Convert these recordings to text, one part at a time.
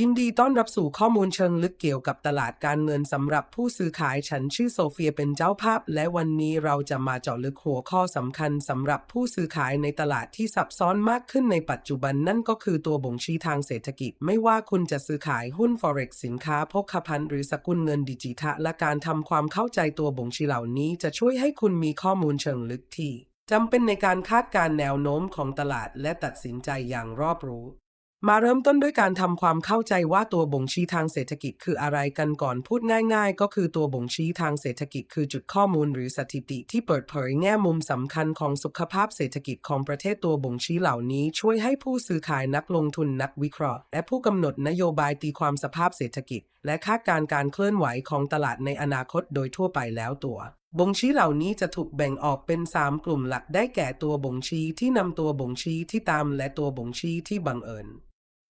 ยินดีต้อนรับสู่ข้อมูลเชิงลึกเกี่ยวกับตลาดการเงินสำหรับผู้ซื้อขายฉันชื่อโซเฟียเป็นเจ้าภาพ และวันนี้เราจะมาเจาะลึกหัวข้อสำคัญสำหรับผู้ซื้อขายในตลาดที่ซับซ้อนมากขึ้นในปัจจุบันนั่นก็คือตัวบ่งชี้ทางเศรษฐกิจ ไม่ว่าคุณจะซื้อขายหุ้น forex สินค้าพกพันหรือสกุลเงินดิจิทัลและการทำความเข้าใจตัวบ่งชี้เหล่านี้ จะช่วยให้คุณมีข้อมูลเชิงลึกที่จำเป็นในการคาดการณ์แนวโน้มของตลาดและตัดสินใจอย่างรอบรู้ มาเริ่มต้นด้วยการทำความเข้าใจว่าตัวบ่งชี้ทางเศรษฐกิจคืออะไรกันก่อนพูดง่าย ๆ ก็คือตัวบ่งชี้ทางเศรษฐกิจคือจุดข้อมูลหรือสถิติที่เปิดเผยแง่มุมสำคัญของสุขภาพเศรษฐกิจของประเทศตัวบ่งชี้เหล่านี้ ช่วยให้ผู้ซื้อขายนักลงทุนนักวิเคราะห์ และผู้กำหนดนโยบายตีความสภาพเศรษฐกิจ และคาดการณ์การเคลื่อนไหวของตลาดในอนาคตโดยทั่วไปแล้วตัวบ่งชี้เหล่านี้จะถูกแบ่งออกเป็น 3 กลุ่มหลักได้แก่ตัวบ่งชี้ที่นำตัวบ่งชี้ที่ตามและตัวบ่งชี้ที่บังเอิญ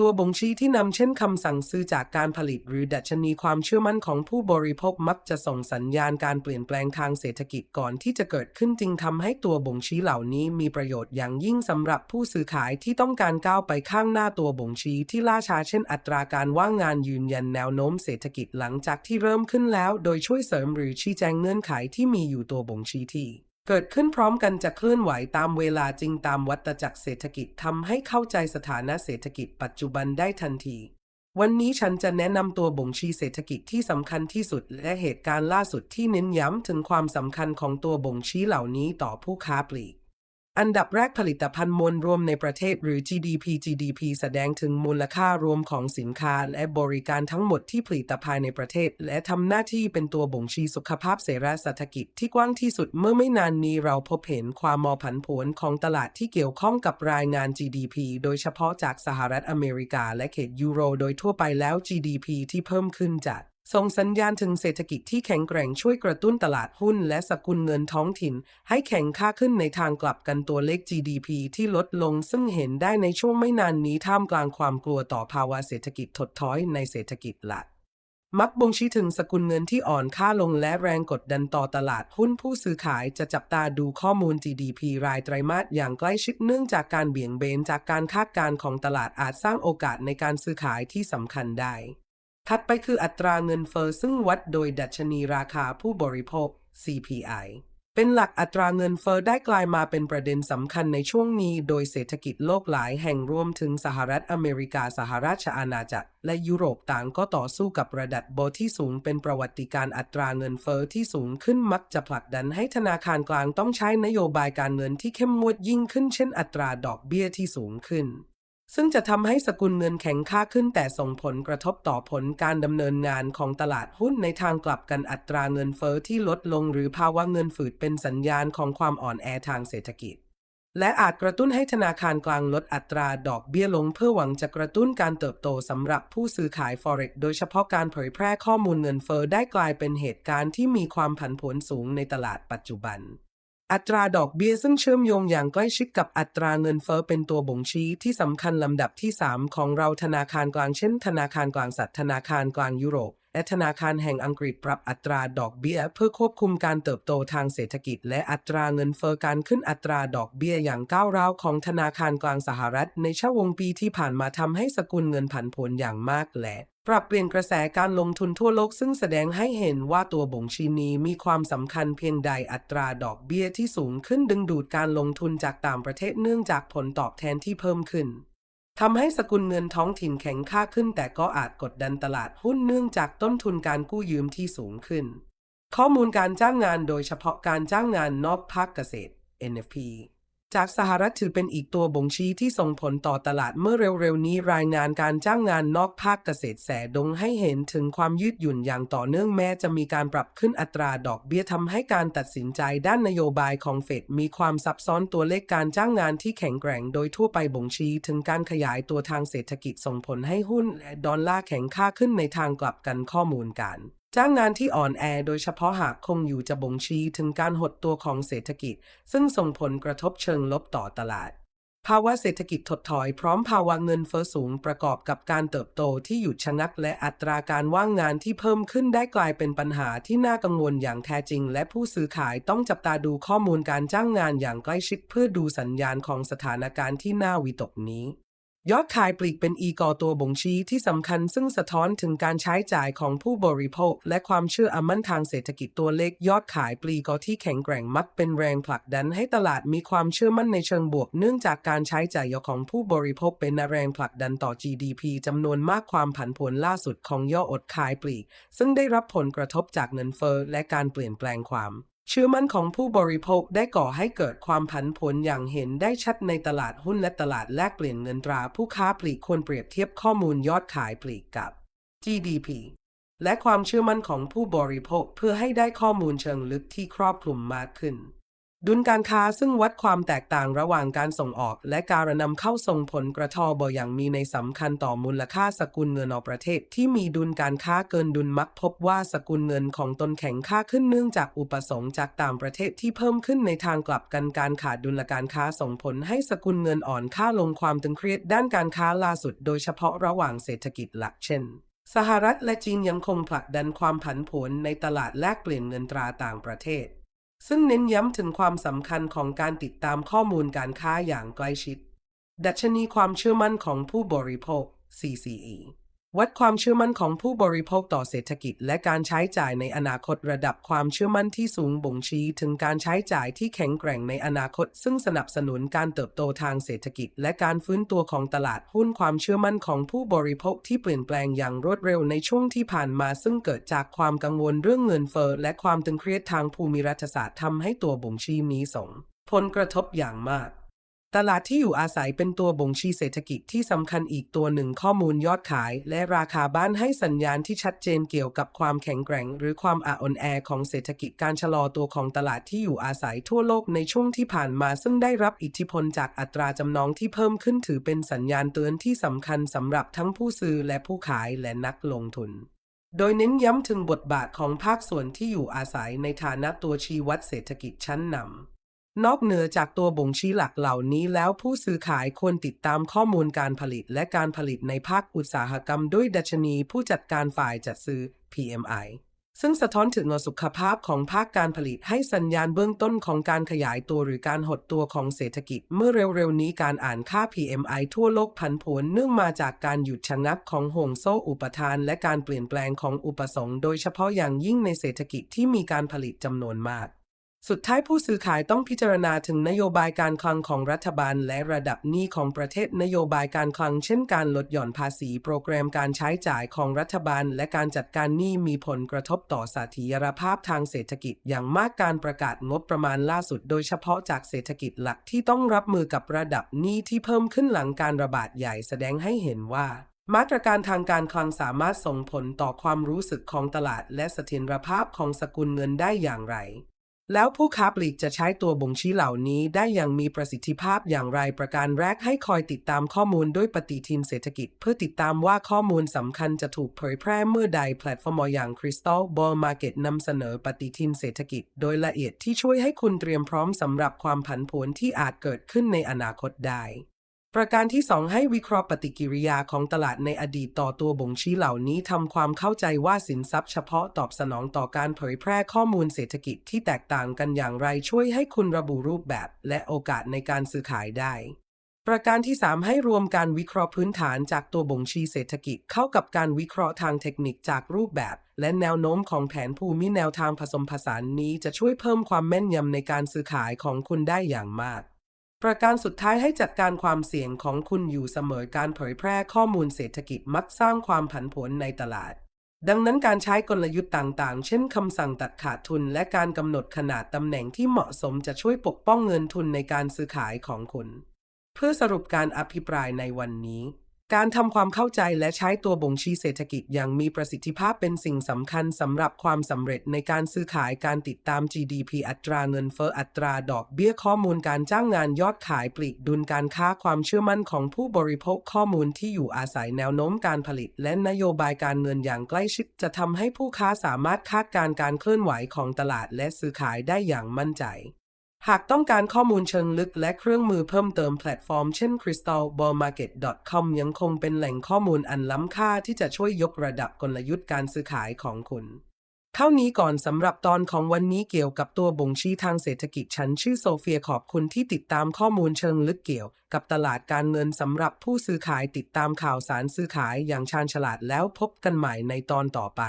ตัวบ่งชี้ที่นำเช่นคำสั่งซื้อจากการผลิตหรือดัชนีความเชื่อมั่นของผู้บริโภคมักจะส่งสัญญาณการเปลี่ยนแปลงทางเศรษฐกิจก่อนที่จะเกิดขึ้นจึงทำให้ตัวบ่งชี้เหล่านี้มีประโยชน์อย่างยิ่งสำหรับผู้ซื้อขายที่ต้องการก้าวไปข้างหน้าตัวบ่งชี้ที่ล่าช้าเช่นอัตราการว่างงานยืนยันแนวโน้มเศรษฐกิจหลังจากที่เริ่มขึ้นแล้ว โดยช่วยเสริมหรือชี้แจงเงื่อนไขที่มีอยู่ตัวบ่งชี้ที่ เกิดขึ้นพร้อมกันจะเคลื่อนไหวตามเวลาจริงตามวัตจักรเศรษฐกิจทำให้เข้าใจสถานะเศรษฐกิจปัจจุบันได้ทันที วันนี้ฉันจะแนะนำตัวบ่งชี้เศรษฐกิจที่สำคัญที่สุด และเหตุการณ์ล่าสุดที่เน้นย้ำถึงความสำคัญของตัวบ่งชี้เหล่านี้ต่อผู้ค้าปลีก อันดับแรกผลิตภัณฑ์มวลรวมในประเทศหรือ GDP GDP แสดงถึงมูลค่ารวมของสินค้าและบริการทั้งหมดที่ผลิตภายในประเทศ และทำหน้าที่เป็นตัวบ่งชี้สุขภาพเสรีเศรษฐกิจที่กว้างที่สุดเมื่อไม่นานนี้เราพบเห็นความมอผันผวนของตลาดที่เกี่ยวข้องกับรายงาน GDP โดยเฉพาะจากสหรัฐอเมริกาและเขตยูโรโดยทั่วไปแล้ว GDP ที่เพิ่มขึ้นจาก ส่งสัญญาณถึงเศรษฐกิจที่แข็งแกร่งช่วยกระตุ้นตลาดหุ้นและสกุลเงินท้องถิ่น ให้แข็งค่าขึ้นในทางกลับกันตัวเลข GDP ที่ลดลงซึ่งเห็นได้ในช่วงไม่นานนี้ท่ามกลางความกลัวต่อภาวะเศรษฐกิจถดถอยในเศรษฐกิจหลักมักบ่งชี้ถึงสกุลเงินที่อ่อนค่าลงและแรงกดดันต่อตลาดหุ้นผู้ซื้อขายจะจับตาดูข้อมูล GDP รายไตรมาสอย่างใกล้ชิดเนื่องจากการเบี่ยงเบนจากการคาดการณ์ของตลาดอาจสร้างโอกาสในการซื้อขายที่สำคัญได้ ถัดไปคืออัตราเงินเฟอ้อซึ่งวัดโดยดัชนีราคาผู้บริโภค CPI เป็นหลักอัตราเงินเฟอ้อได้กลายมาเป็นประเด็นสำคัญในช่วงนี้ โดยเศรษฐกิจโลกหลายแห่งรวมถึงสหรัฐอเมริกาสหราชอาณาจักร และยุโรปต่างก็ต่อสู้กับระดับโบที่สูงเป็นประวัติการณ์อัตราเงินเฟอ้อที่สูงขึ้นมักจะผลักดันให้ธนาคารกลางต้องใช้นโยบายการเงินที่เข้มงวดยิ่งขึ้นเช่นอัตราดอกเบี้ยที่สูงขึ้น ซึ่งจะทำให้สกุลเงินแข็งค่าขึ้นแต่ส่งผลกระทบต่อผลการดำเนินงานของตลาดหุ้นในทางกลับกันอัตราเงินเฟอ้อที่ลดลงหรือภาวะเงินฝืดเป็นสัญญาณของความอ่อนแอทางเศรษฐกิจ และอาจกระตุ้นให้ธนาคารกลางลดอัตราดอกเบี้ยลงเพื่อหวังจะกระตุ้นการเติบโตสำหรับผู้ซื้อขาย Forex โดยเฉพาะการเผยแพร่ข้อมูลเงินเฟอ้อได้กลายเป็นเหตุการณ์ที่มีความผันผวนสูงในตลาดปัจจุบัน อัตราดอกเบี้ยซึ่งเชื่อมโยงอย่างใกล้ชิดกับอัตราเงินเฟ้อเป็นตัวบ่งชี้ที่สำคัญลำดับที่ 3 ของเราธนาคารกลางเช่น ธนาคารกลางสัตว์ธนาคารกลางยุโรป และธนาคารแห่งอังกฤษปรับอัตราดอกเบี้ย เพื่อควบคุมการเติบโตทางเศรษฐกิจ และอัตราเงินเฟ้อการขึ้นอัตราดอกเบี้ยอย่างก้าวร้าวของธนาคารกลางสหรัฐ ในช่วงปีที่ผ่านมาทำให้สกุลเงินผันผวนอย่างมากและปรับเปลี่ยนกระแสการลงทุนทั่วโลกซึ่งแสดงให้เห็นว่าตัวบ่งชี้นี้มีความสำคัญเพียงใดอัตราดอกเบี้ยที่สูงขึ้นดึงดูดการลงทุนจากต่างประเทศเนื่องจากผลตอบแทนที่เพิ่มขึ้น ทำให้สกุลเงินท้องถิ่นแข็งค่าขึ้น แต่ก็อาจกดดันตลาดหุ้นเนื่องจากต้นทุนการกู้ยืมที่สูงขึ้น ข้อมูลการจ้างงานโดยเฉพาะการจ้างงานนอกภาคเกษตร NFP จากสหรัฐถือเป็นอีกตัวบ่งชี้ที่ส่งผลต่อตลาดเมื่อเร็วๆ นี้รายงานการจ้างงานนอกภาคเกษตรแสดงให้เห็นถึงความยืดหยุ่นอย่างต่อเนื่องแม้จะมีการปรับขึ้นอัตราดอกเบี้ยทำให้การตัดสินใจด้านนโยบายของเฟดมีความซับซ้อนตัวเลขการจ้างงานที่แข็งแกร่งโดยทั่วไปบ่งชี้ถึงการขยายตัวทางเศรษฐกิจส่งผลให้หุ้นและดอลลาร์แข็งค่าขึ้นในทางกลับกันข้อมูลการ จ้างงานที่อ่อนแอโดยเฉพาะหากคงอยู่จะบ่งชี้ถึงการหดตัวของเศรษฐกิจ ซึ่งส่งผลกระทบเชิงลบต่อตลาด ภาวะเศรษฐกิจถดถอยพร้อมภาวะเงินเฟ้อสูงประกอบกับการเติบโตที่หยุดชะงักและอัตราการว่างงานที่เพิ่มขึ้นได้กลายเป็นปัญหาที่น่ากังวลอย่างแท้จริง และผู้ซื้อขายต้องจับตาดูข้อมูลการจ้างงานอย่างใกล้ชิดเพื่อดูสัญญาณของสถานการณ์ที่น่าวิตกนี้ ยอดขายปลีกเป็นอีกอตัวบ่งชี้ที่สำคัญซึ่งสะท้อนถึงการใช้จ่ายของผู้บริโภค และความเชื่อมั่นทางเศรษฐกิจตัวเลขยอดขายปลีกอที่แข็งแกร่งมักเป็นแรงผลักดันให้ตลาดมีความเชื่อมั่นในเชิงบวก เนื่องจากการใช้จ่ายของผู้บริโภคเป็นแรงผลักดันต่อ GDP จำนวนมากความผันผวนล่าสุดของยอดอดขายปลีก ซึ่งได้รับผลกระทบจากเงินเฟ้อและการเปลี่ยนแปลงความ ชื่อมั่นของผู้บริโภคได้ก่อให้เกิดความผันผวนอย่างเห็นได้ชัดในตลาดหุ้นและตลาดแลกเปลี่ยนเงินตราผู้ค้าปลีกควรเปรียบเทียบข้อมูลยอดขายปลีกกับ GDP และความเชื่อมั่นของผู้บริโภคเพื่อให้ได้ข้อมูลเชิงลึกที่ครอบคลุมมากขึ้น ดุลการค้าซึ่งวัดความแตกต่างระหว่างการส่งออก และการนำเข้าส่งผลกระทบอย่างมีในสำคัญต่อมูลค่าสกุลเงินออกประเทศ ที่มีดุลการค้าเกินดุลมักพบว่าสกุลเงินของตนแข็งค่าขึ้นเนื่องจากอุปสงค์จากต่างประเทศที่เพิ่มขึ้นในทางกลับกันการขาดดุลการค้าส่งผลให้สกุลเงินอ่อนค่าลงความตึงเครียดด้านการค้าล่าสุด โดยเฉพาะระหว่างเศรษฐกิจหลักเช่นสหรัฐและจีนยังคงผลักดันความผันผวนในตลาดแลกเปลี่ยนเงินตราต่างประเทศ ซึ่งเน้นย้ำถึงความสำคัญของการติดตามข้อมูลการค้าอย่างใกล้ชิด ดัชนีความเชื่อมั่นของผู้บริโภค CCE วัดความเชื่อมั่นของผู้บริโภคต่อเศรษฐกิจ และการใช้จ่ายในอนาคตระดับความเชื่อมั่นที่สูงบ่งชี้ถึงการใช้จ่ายที่แข็งแกร่งในอนาคต ซึ่งสนับสนุนการเติบโตทางเศรษฐกิจ และการฟื้นตัวของตลาดหุ้นความเชื่อมั่นของผู้บริโภคที่เปลี่ยนแปลงอย่างรวดเร็วในช่วงที่ผ่านมา ซึ่งเกิดจากความกังวลเรื่องเงินเฟ้อและความตึงเครียดทางภูมิรัฐศาสตร์ทำให้ตัวบ่งชี้นี้ส่งผลกระทบอย่างมาก ตลาดที่อยู่อาศัยเป็นตัวบ่งชี้เศรษฐกิจที่สำคัญอีกตัวหนึ่งข้อมูลยอดขาย และราคาบ้านให้สัญญาณที่ชัดเจนเกี่ยวกับความแข็งแกร่ง หรือความอ่อนแอของเศรษฐกิจการชะลอตัวของตลาดที่อยู่อาศัยทั่วโลกในช่วงที่ผ่านมา ซึ่งได้รับอิทธิพลจากอัตราจำนองที่เพิ่มขึ้นถือเป็นสัญญาณเตือนที่สำคัญสำหรับทั้งผู้ซื้อและผู้ขายและนักลงทุนโดยเน้นย้ำถึงบทบาทของภาคส่วนที่อยู่อาศัยในฐานะตัวชี้วัดเศรษฐกิจชั้นนำ นอกเหนือจากตัวบ่งชี้หลักเหล่านี้แล้วผู้ซื้อขายควรติดตามข้อมูลการผลิตและการผลิตในภาคอุตสาหกรรมด้วยดัชนีผู้จัดการฝ่ายจัดซื้อ PMI ซึ่งสะท้อนถึงสุขภาพของภาคการผลิตให้สัญญาณเบื้องต้นของการขยายตัวหรือการหดตัวของเศรษฐกิจ เมื่อเร็วๆ นี้การอ่านค่า PMI ทั่วโลกผันผวนเนื่องมาจากการหยุดชะงักของห่วงโซ่อุปทาน และการเปลี่ยนแปลงของอุปสงค์โดยเฉพาะอย่างยิ่งในเศรษฐกิจที่มีการผลิตจำนวนมาก สุดท้ายผู้ซื้อขายต้องพิจารณาถึงนโยบายการคลังของรัฐบาล และระดับหนี้ของประเทศนโยบายการคลัง เช่นการลดหย่อนภาษี โปรแกรมการใช้จ่ายของรัฐบาล และการจัดการหนี้มีผลกระทบต่อสถียรภาพทางเศรษฐกิจ อย่างมากการประกาศงบประมาณล่าสุด โดยเฉพาะจากเศรษฐกิจหลักที่ต้องรับมือกับระดับหนี้ที่เพิ่มขึ้นหลังการระบาดใหญ่แสดงให้เห็นว่ามาตรการทางการคลังสามารถส่งผลต่อความรู้สึกของตลาด และเสถียรภาพของสกุลเงินได้อย่างไร แล้วผู้ค้าปลีกจะใช้ตัวบ่งชี้เหล่านี้ได้อย่างมีประสิทธิภาพอย่างไรประการแรกให้คอยติดตามข้อมูลด้วยปฏิทินเศรษฐกิจ เพื่อติดตามว่าข้อมูลสำคัญจะถูกเผยแพร่เมื่อใดแพลตฟอร์มอย่าง Crystal Ball Market นำเสนอปฏิทินเศรษฐกิจ โดยละเอียดที่ช่วยให้คุณเตรียมพร้อมสำหรับความผันผวนที่อาจเกิดขึ้นในอนาคตได้ ประการที่ 2 ให้วิเคราะห์ปฏิกิริยาของตลาดในอดีตต่อตัวบ่งชี้เหล่านี้ทำความเข้าใจว่าสินทรัพย์เฉพาะตอบสนองต่อการเผยแพร่ข้อมูลเศรษฐกิจที่แตกต่างกันอย่างไรช่วยให้คุณระบุรูปแบบ และโอกาสในการซื้อขายได้ ประการที่ 3 ให้รวมการวิเคราะห์พื้นฐานจากตัวบ่งชี้เศรษฐกิจเข้ากับการวิเคราะห์ทางเทคนิคจากรูปแบบ และแนวโน้มของแผนภูมิแนวทางผสมผสานนี้จะช่วยเพิ่มความแม่นยำในการซื้อขายของคุณได้อย่างมาก ประการสุดท้ายให้จัดการความเสี่ยงของคุณอยู่เสมอการเผยแพร่ข้อมูลเศรษฐกิจมักสร้างความผันผวนในตลาด ดังนั้นการใช้กลยุทธ์ต่างๆ เช่นคำสั่งตัดขาดทุนและการกำหนดขนาดตำแหน่งที่เหมาะสมจะช่วยปกป้องเงินทุนในการซื้อขายของคุณ เพื่อสรุปการอภิปรายในวันนี้ การทำความเข้าใจและใช้ตัวบ่งชี้เศรษฐกิจอย่างมีประสิทธิภาพเป็นสิ่งสำคัญสำหรับความสำเร็จในการซื้อขายการติดตาม GDP อัตราเงินเฟ้ออัตราดอกเบี้ยข้อมูลการจ้างงานยอดขายปลีกดุลการค้าความเชื่อมั่นของผู้บริโภคข้อมูลที่อยู่อาศัยแนวโน้มการผลิต และนโยบายการเงินอย่างใกล้ชิด จะทำให้ผู้ค้าสามารถคาดการณ์การเคลื่อนไหวของตลาดและซื้อขายได้อย่างมั่นใจ หากต้องการข้อมูลเชิงลึกและเครื่องมือเพิ่มเติมแพลตฟอร์มเช่น crystalballmarket.com ยังคงเป็นแหล่งข้อมูลอันล้ำค่าที่จะช่วยยกระดับกลยุทธ์การซื้อขายของคุณ เท่านี้ก่อนสำหรับตอนของวันนี้เกี่ยวกับตัวบ่งชี้ทางเศรษฐกิจฉันชื่อโซเฟียขอบคุณที่ติดตามข้อมูลเชิงลึกเกี่ยว กับตลาดการเงินสำหรับผู้ซื้อขายติดตามข่าวสารซื้อขายอย่างชาญฉลาดแล้วพบกันใหม่ในตอนต่อไป